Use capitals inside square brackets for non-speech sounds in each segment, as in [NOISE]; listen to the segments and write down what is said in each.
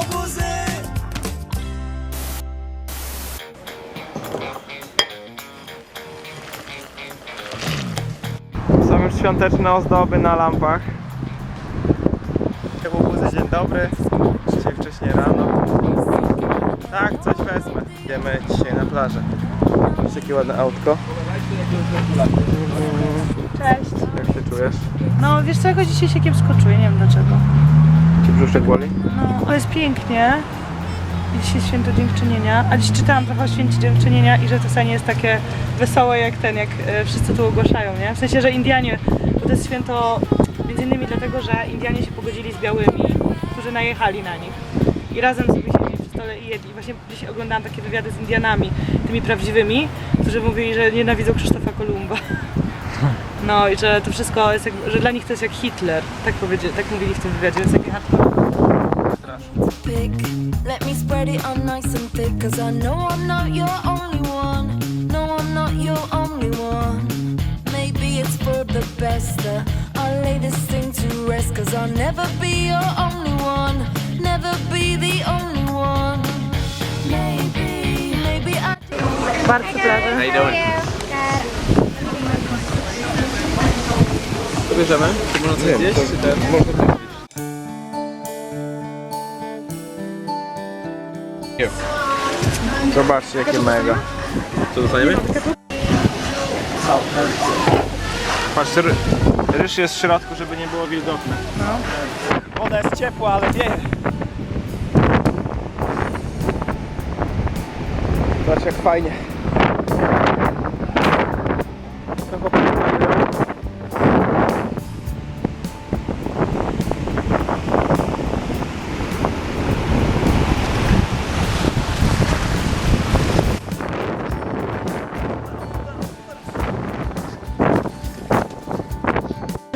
obozy Są już świąteczne ozdoby na lampach. Łobuzy, dzień dobry. Dzisiaj wcześniej rano. Tak, coś wezmę. Idziemy dzisiaj na plażę. Jakie ładne autko. Cześć. Jak się czujesz? No wiesz co, jakoś dzisiaj się kiepsko czuję, nie wiem dlaczego. Ci brzuszek boli? No, jest pięknie. I Dzisiaj święto dziękczynienia, a dziś czytałam trochę o święcie dziękczynienia i że to wcale nie jest takie wesołe jak ten, jak e, wszyscy tu ogłaszają, nie? W sensie, że Indianie, bo to jest święto między innymi dlatego, że Indianie się pogodzili z białymi, którzy najechali na nich. I razem sobie siedzieli przy stole i jedli. Właśnie dziś oglądałam takie wywiady z Indianami, tymi prawdziwymi, którzy mówili, że nienawidzą Krzysztofa Kolumba. No i że to wszystko jest jak, że dla nich to jest jak Hitler, tak powiedzieli, tak mówili w tym wywiadzie, więc taki hardcore. pick. Let me spread it on nice and thick, cause I know I'm not your only one. No, I'm not your only one. Maybe it's for the best that I'll lay this thing to rest, cause I'll never be your only one. Never be the only one. Maybe, maybe I. Bardzo plaży. Co bierzemy? Czy można coś zjeść? Czy ten? Można coś Zobaczcie jakie mega. Co dostaniemy? Patrz, ry ryż jest w środku, żeby nie było wilgotne. Woda jest ciepła, ale wieje Zobacz jak fajnie.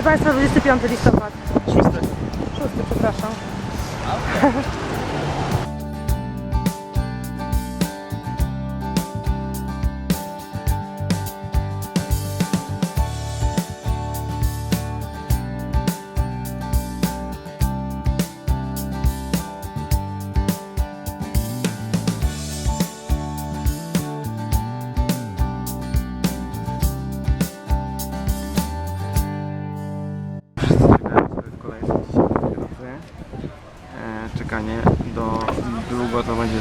Proszę Państwa, 25 listopad. Szósty. 6, przepraszam. Wszyscy [LAUGHS]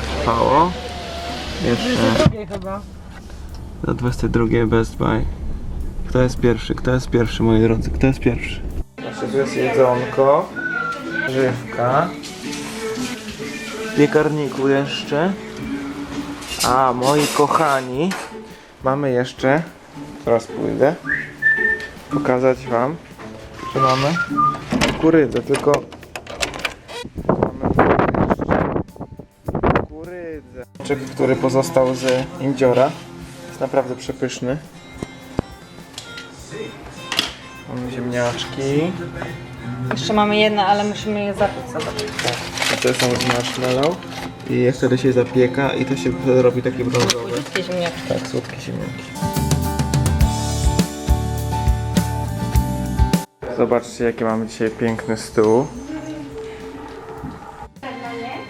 trwało. Jeszcze chyba. do 22 Best Buy. Kto jest pierwszy? Kto jest pierwszy, moi drodzy? Kto jest pierwszy? Znaczy, tu jest jedzonko, żywka, w piekarniku jeszcze. A, moi kochani, mamy jeszcze, teraz pójdę, pokazać wam, że mamy kukurydzę, tylko Czek, który pozostał z indziora, jest naprawdę przepyszny. Mamy ziemniaczki, Jeszcze mamy jedno, ale musimy je zapić sobie. a to są marshmallow i wtedy się zapieka i to się robi takie brązowe. Wszystkie ziemniaki. Tak, słodkie ziemniaki. Zobaczcie, jaki mamy dzisiaj piękny stół.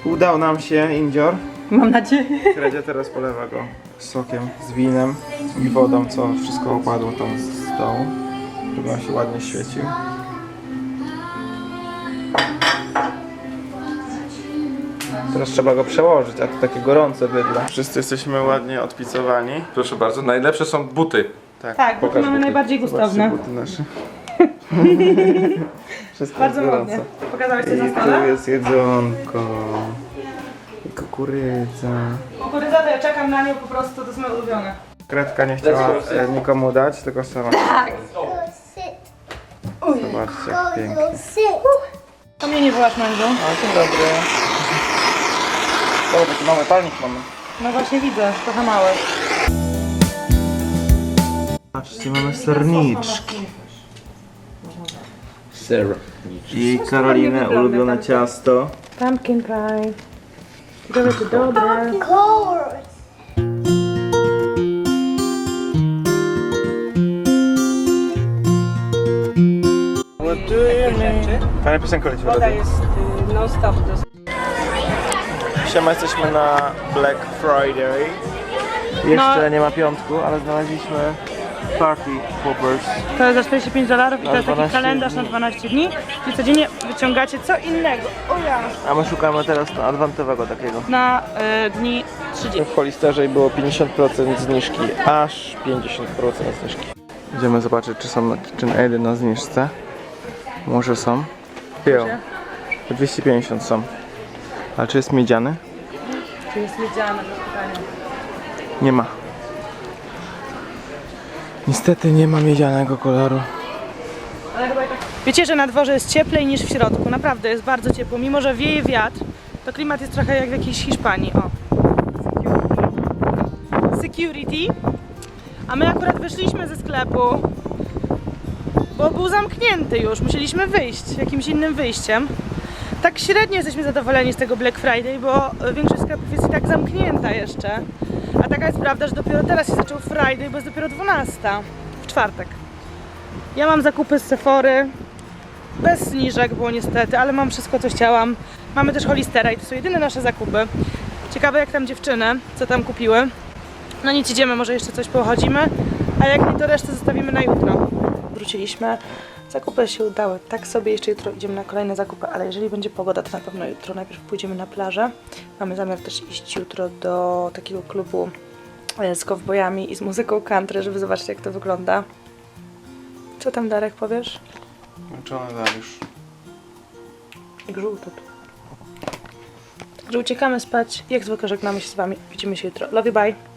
Udał nam się indzior. Mam nadzieję. Kredzia teraz polewa go sokiem z winem i wodą, co wszystko opadło tam z dołu, żeby on się ładnie świecił. Teraz trzeba go przełożyć, a to takie gorące bydle. Wszyscy jesteśmy ładnie odpicowani. Proszę bardzo, najlepsze są buty. Tak, bo tu mamy najbardziej Zobaczcie gustowne. buty nasze. [LAUGHS] Wszystko Bardzo jest ładnie. Pokazałeś coś na I tu stole? jest jedzonko. I kukurydza. Kukurydza to ja czekam na nią po prostu, to jest moje ulubione. Kredka nie chciała e, nikomu dać, tylko sama. Zobaczcie, jak pięknie. To mnie nie byłaś mężą. A, dzień dobry. O, taki mały palnik mamy. No właśnie widzę, trochę małe. Patrzcie, mamy serniczki. Sarah. I Karolinę ulubione ciasto. Pumpkin pie. Ciekawe czy dobre. Fajna piosenka leci w Woda radiu. jest y, non stop. Siema, jesteśmy na Black Friday. Jeszcze No. nie ma piątku, ale znaleźliśmy Party Poppers. To jest za 45 dolarów i to jest taki 12 kalendarz na dni. 12 dni. I codziennie wyciągacie co innego. O ja! A my szukamy teraz na adwantowego takiego. Na y, dni 30. W Holisterze było 50% zniżki, aż 50% zniżki. Idziemy zobaczyć, czy są KitchenAidy na zniżce. Może są. Jo. 250 są. A czy jest miedziany? Tu jest miedziane to pytanie. Nie ma. Niestety nie ma miedzianego koloru. Wiecie, że na dworze jest cieplej niż w środku. Naprawdę jest bardzo ciepło. Mimo, że wieje wiatr, to klimat jest trochę jak w jakiejś Hiszpanii. O. Security. A my akurat wyszliśmy ze sklepu, bo był zamknięty już. Musieliśmy wyjść jakimś innym wyjściem. Tak średnio jesteśmy zadowoleni z tego Black Friday, bo większość sklepów jest i tak zamknięta jeszcze. Taka jest prawda, że dopiero teraz się zaczął Friday, bo jest dopiero 12 w czwartek. Ja mam zakupy z Sephory, bez zniżek było niestety, ale mam wszystko co chciałam. Mamy też Holistera i to są jedyne nasze zakupy. Ciekawe jak tam dziewczyny, co tam kupiły. No nic, idziemy, może jeszcze coś pochodzimy, a jak nie to resztę zostawimy na jutro. Wróciliśmy, zakupy się udały, tak sobie jeszcze jutro idziemy na kolejne zakupy, ale jeżeli będzie pogoda, to na pewno jutro najpierw pójdziemy na plażę. Mamy zamiar też iść jutro do takiego klubu e, z kowbojami i z muzyką country, żeby zobaczyć jak to wygląda. Co tam Darek powiesz? Czony Dariusz. Jak żółto tu. Także uciekamy spać. Jak zwykle żegnamy się z Wami. Widzimy się jutro. Love you, bye.